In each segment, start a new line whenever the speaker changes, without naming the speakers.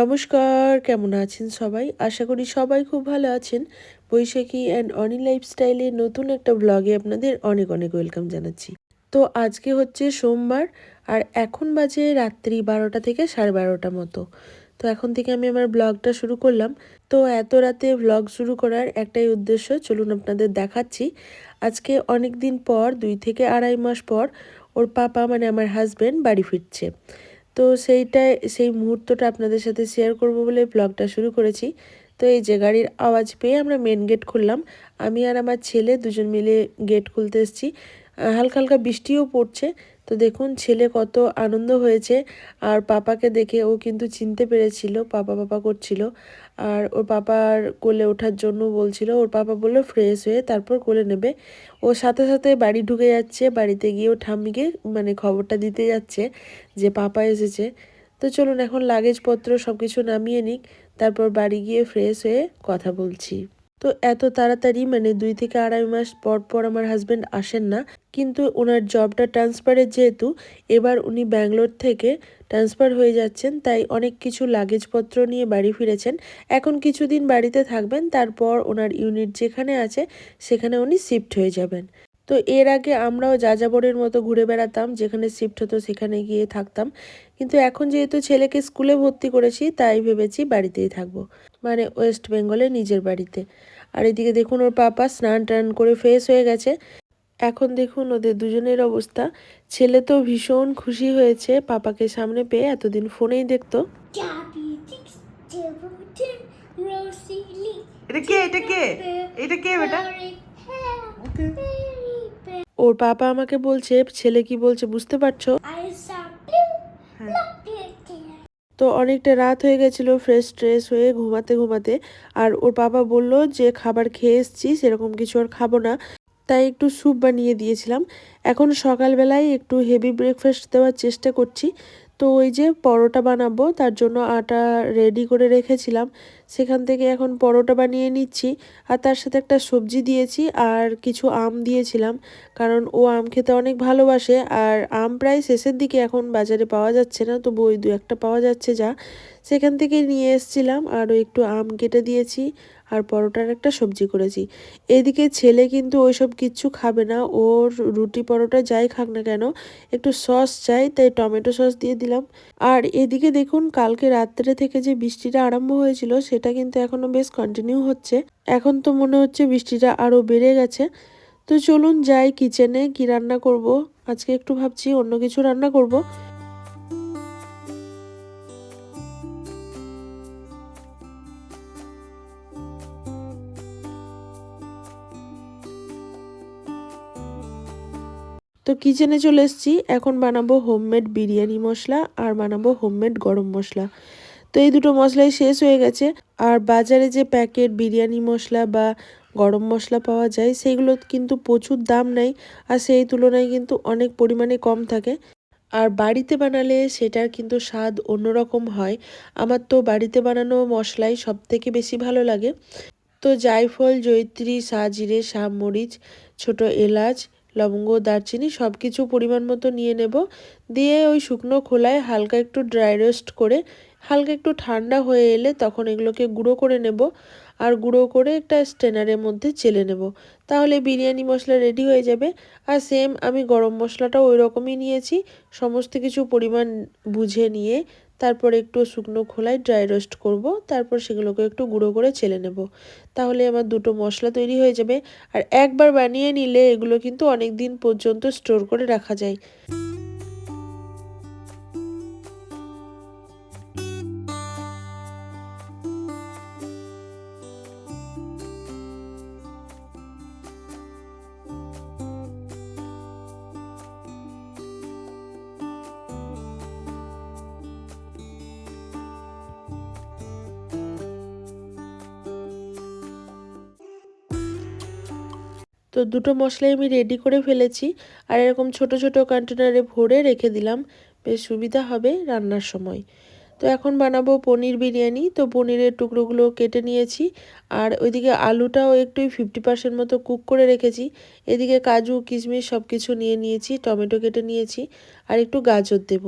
নমস্কার, কেমন আছেন সবাই? আশা করি সবাই খুব ভালো আছেন। বৈশাখী অ্যান্ড অনি লাইফস্টাইলের নতুন একটা ব্লগে আপনাদের অনেক অনেক ওয়েলকাম জানাচ্ছি। তো আজকে হচ্ছে সোমবার, আর এখন বাজে রাত্রি বারোটা থেকে সাড়ে বারোটা মতো। তো এখন থেকে আমি আমার ব্লগটা শুরু করলাম। তো এত রাতে ব্লগ শুরু করার একটাই উদ্দেশ্য, চলুন আপনাদের দেখাচ্ছি। আজকে অনেক দিন পর, দুই থেকে আড়াই মাস পর, ওর পাপা মানে আমার হাজব্যান্ড বাড়ি ফিরছে। তো সেইটাই, সেই মুহূর্তটা আপনাদের সাথে শেয়ার করব বলে ব্লগটা শুরু করেছি। তো এই যে গাড়ির আওয়াজ পেয়ে আমরা মেন গেট খুললাম। আমি আর আমার ছেলে দুজন মিলে গেট খুলতে এসেছি। হালকা হালকা বৃষ্টিও পড়ছে। তো দেখুন, ছেলে কত আনন্দ হয়েছে। আর পাপাকে দেখে ও কিন্তু চিনতে পেরেছিল, পাপা পাপা করছিল। আর ওর পাপার কোলে ওঠার জন্য বলছিল, ওর পাপা বলল ফ্রেশ হয়ে তারপর কোলে নেবে। ও সাথে সাথে বাড়ি ঢুকে যাচ্ছে, বাড়িতে গিয়ে ও ঠাম্মিকে মানে খবরটা দিতে যাচ্ছে যে পাপা এসেছে। তো চলুন, এখন লাগেজপত্র সব কিছু নামিয়ে নিক, তারপর বাড়ি গিয়ে ফ্রেশ হয়ে কথা বলছি। তো এত তাড়াতাড়ি মানে দুই থেকে আড়াই মাস পর পর আমার হাজব্যান্ড আসেন না কিন্তু ওনার জবটা ট্রান্সফারের যেহেতু, এবার উনি ব্যাঙ্গালোর থেকে ট্রান্সফার হয়ে যাচ্ছেন, তাই অনেক কিছু লাগেজপত্র নিয়ে বাড়ি ফিরেছেন। এখন কিছুদিন বাড়িতে থাকবেন, তারপর ওনার ইউনিট যেখানে আছে, সেখানে উনি শিফট হয়ে যাবেন। তো এর আগে আমরাও যাযাবরের মতো ঘুরে বেড়াতাম, যেখানে শিফট হতো সেখানে গিয়ে থাকতাম। কিন্তু এখন যেহেতু ছেলেকে স্কুলে ভর্তি করেছি, তাই ভেবেছি বাড়িতেই থাকব। মানে ওয়েস্ট বেঙ্গলে নিজের বাড়িতে। আর এদিকে দেখুন ওর পাপা স্নান টান করে ফ্রেশ হয়ে গেছে। এখন দেখুন ওদের দুজনের অবস্থা ছেলে তো ভীষণ খুশি হয়েছে পাপাকে সামনে পেয়ে এতদিন ফোনেই দেখতো
Diabetes, Tilburton, Rosalie.
এটা কে এটা কে এটা কে বেটা
ওর পাপা আমাকে বলছে ছেলে কি বলছে বুঝতে পারছ.
হ্যাঁ।
তো অনেকটা রাত হয়ে গেছিল ফ্রেশ ট্রেশ হয়ে ঘুমাতে ঘুমাতে আর ওর বাবা বলল যে খাবার খেয়ে এসছি সেরকম কিছু আর খাব না তাই একটু স্যুপ বানিয়ে দিয়েছিলাম। এখন সকালবেলায় একটু হেভি ব্রেকফাস্ট দেওয়ার চেষ্টা করছি। তো ওই যে পরোটা বানাবো, তার জন্য আটা রেডি করে রেখেছিলাম। সেখান থেকে এখন পরোটা বানিয়ে নিচ্ছি। আর তার সাথে একটা সবজি দিয়েছি আর কিছু আম দিয়েছিলাম। কারণ ও আম খেতে অনেক ভালোবাসে আর আম প্রায় শেষের দিকে এখন বাজারে পাওয়া যাচ্ছে না, তবু ওই দু একটা পাওয়া যাচ্ছে যা। সেখান থেকে নিয়ে এসছিলাম আরও একটু আম কেটে দিয়েছি। আর পরোটার একটা সবজি করেছি। এদিকে ছেলে কিন্তু ওইসব কিচ্ছু খাবে না, ওর রুটি পরোটা যাই খাক না কেন, একটু সস চাই, তাই টমেটো সস দিয়ে দিলাম। আর এদিকে দেখুন, কালকে রাত্রে থেকে যে বৃষ্টিটা আরম্ভ হয়েছিল, সেটা কিন্তু এখনও বেশ কন্টিনিউ হচ্ছে। এখন তো মনে হচ্ছে বৃষ্টিটা আরও বেড়ে গেছে। তো চলুন যাই কিচেনে কি রান্না করব। আজকে একটু ভাবছি অন্য কিছু রান্না করব। তো কিচেনে চলে এসেছি। এখন বানাবো হোমমেড বিরিয়ানি মশলা আর বানাবো হোমমেড গরম মশলা। তো এই দুটো মশলাই শেষ হয়ে গেছে। আর বাজারে যে প্যাকেট বিরিয়ানি মশলা বা গরম মশলা পাওয়া যায়, সেগুলো কিন্তু প্রচুর দাম নেয় আর সেই তুলনায় কিন্তু অনেক পরিমাণে কম থাকে। আর বাড়িতে বানালে সেটার কিন্তু স্বাদ অন্যরকম হয়। আমার তো বাড়িতে বানানো মশলাই সব থেকে বেশি ভালো লাগে। তো জায়ফল, জয়িত্রী, সাজিরে মরিচ ছোট এলাচ লবঙ্গ দারচিনি সব কিছু পরিমাণ মতো নিয়ে নেব। দিয়ে ওই শুকনো খোলায় হালকা একটু ড্রাই রোস্ট করে, হালকা একটু ঠান্ডা হয়ে এলে তখন এগুলোকে গুঁড়ো করে নেব আর গুঁড়ো করে একটা স্টেনারের মধ্যে চেলে নেব। তাহলে বিরিয়ানি মশলা রেডি হয়ে যাবে। আর সেম আমি গরম মশলাটাও ওই রকমই নিয়েছি। সমস্ত কিছু পরিমাণ বুঝে নিয়ে তারপর একটু শুকনো খোলায় ড্রাই রোস্ট করব, তারপর সেগুলোকে একটু গুঁড়ো করে ছেলে নেব। তাহলে আমার দুটো মশলা তৈরি হয়ে যাবে। আর একবার বানিয়ে নিলে এগুলো কিন্তু অনেক দিন পর্যন্ত স্টোর করে রাখা যায়। তো দুটো মশলাই আমি রেডি করে ফেলেছি আর এরকম ছোট ছোট কন্টেনারে ভরে রেখে দিলাম। বেশ সুবিধা হবে রান্নার সময়। তো এখন বানাবো পনির বিরিয়ানি। তো পনিরের টুকরোগুলো কেটে নিয়েছি আর ওইদিকে আলুটাও একটু ফিফটি পার্সেন্ট মতো কুক করে রেখেছি। এদিকে কাজু, কিশমিশ সব কিছু নিয়ে নিয়েছি, টমেটো কেটে নিয়েছি আর একটু গাজর দেব।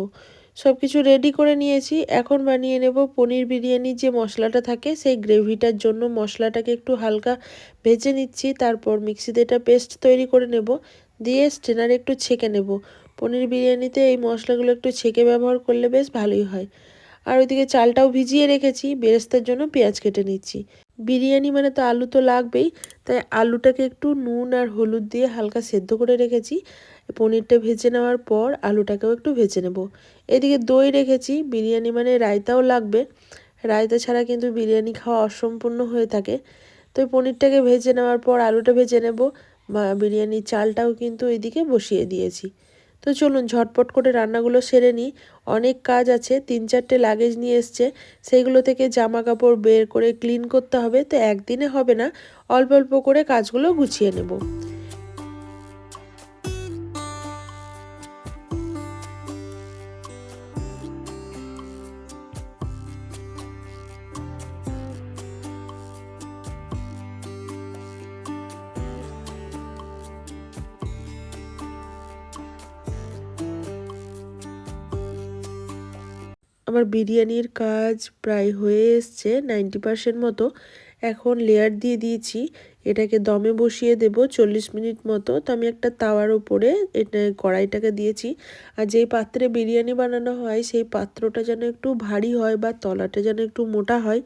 সব কিছু রেডি করে নিয়েছি। এখন বানিয়ে নেব পনির বিরিয়ানির যে মশলাটা থাকে, সেই গ্রেভিটার জন্য মশলাটাকে একটু হালকা ভেজে নিচ্ছি। তারপর মিক্সিতে এটা পেস্ট তৈরি করে নেব। দিয়ে স্টেনারে একটু ছেঁকে নেব। পনির বিরিয়ানিতে এই মশলাগুলো একটু ছেঁকে ব্যবহার করলে বেশ ভালোই হয়। আর ওইদিকে চালটাও ভিজিয়ে রেখেছি। বেরেস্তার জন্য পেঁয়াজ কেটে নিচ্ছি। বিরিয়ানি মানে তো আলু তো লাগবেই। তাই আলুটাকে একটু নুন আর হলুদ দিয়ে হালকা সেদ্ধ করে রেখেছি। পনিরটা ভেজে নেওয়ার পর আলুটাকেও একটু ভেজে নেব। এদিকে দই রেখেছি, বিরিয়ানি মানে রায়তাও লাগবে। রায়তা ছাড়া কিন্তু বিরিয়ানি খাওয়া অসম্পূর্ণ হয়ে থাকে। তো পনিরটাকে ভেজে নেওয়ার পর আলুটা ভেজে নেব। বিরিয়ানির চালটাও কিন্তু এদিকে বসিয়ে দিয়েছি। তো চলুন ঝটপট করে রান্নাগুলো সেরে নিই। অনেক কাজ আছে, তিন চারটে লাগেজ নিয়ে এসছে। সেইগুলো থেকে জামা কাপড় বের করে ক্লিন করতে হবে। তো একদিনে হবে না, অল্প অল্প করে কাজগুলো গুছিয়ে নেব। আমার বিরিয়ানির কাজ প্রায় হয়ে এসছে নাইনটি পার্সেন্ট মতো। এখন লেয়ার দিয়ে দিয়েছি। এটাকে দমে বসিয়ে দেব চল্লিশ মিনিট মতো। তো আমি একটা তাওয়ার উপরে এটা কড়াইটাকে দিয়েছি। আর যেই পাত্রে বিরিয়ানি বানানো হয়, সেই পাত্রটা যেন একটু ভারী হয় বা তলাটা যেন একটু মোটা হয়,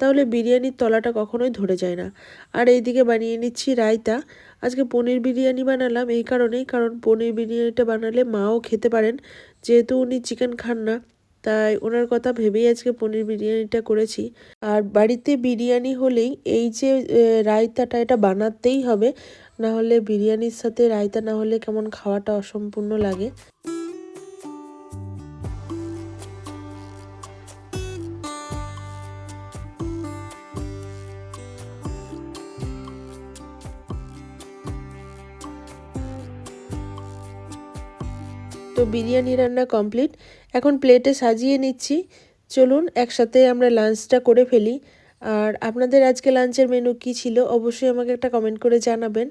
তাহলে বিরিয়ানির তলাটা কখনোই ধরে যায় না। আর এইদিকে বানিয়ে নিচ্ছি রায়তা। আজকে পনির বিরিয়ানি বানালাম এই কারণেই, কারণ পনির বিরিয়ানিটা বানালে মাও খেতে পারেন। যেহেতু উনি চিকেন খান না। তাই ওনার কথা ভেবেই আজকে পনির বিরিয়ানিটা করেছি। আর বাড়িতে বিরিয়ানি হলেই এই যে রায়তাটা এটা বানাতেই হবে না হলে বিরিয়ানির সাথে রায়তা না হলে কেমন খাওয়াটা অসম্পূর্ণ লাগে। তো বিরিয়ানি রান্না কমপ্লিট। এখন প্লেটে সাজিয়ে নিচ্ছি। চলুন, একসাথে আমরা লাঞ্চটা করে ফেলি। আর আপনাদের আজকে লাঞ্চের মেনু কি ছিল, অবশ্যই আমাকে একটা কমেন্ট করে জানাবেন।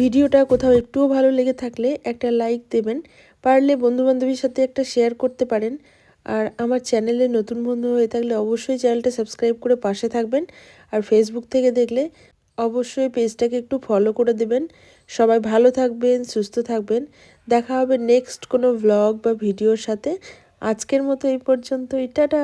ভিডিওটা কোথাও একটুও ভালো লেগে থাকলে একটা লাইক দেবেন, পারলে বন্ধুবান্ধবীর সাথে একটা শেয়ার করতে পারেন, আর আমার চ্যানেলে নতুন বন্ধু হয়ে থাকলে অবশ্যই চ্যানেলটা সাবস্ক্রাইব করে পাশে থাকবেন, আর ফেসবুক থেকে দেখলে অবশ্যই পেজটাকে একটু ফলো করে দেবেন। সবাই ভালো থাকবেন, সুস্থ থাকবেন। দেখা হবে নেক্সট কোনো ভ্লগ বা ভিডিওর সাথে। আজকের মতো এই পর্যন্তই, টাটা!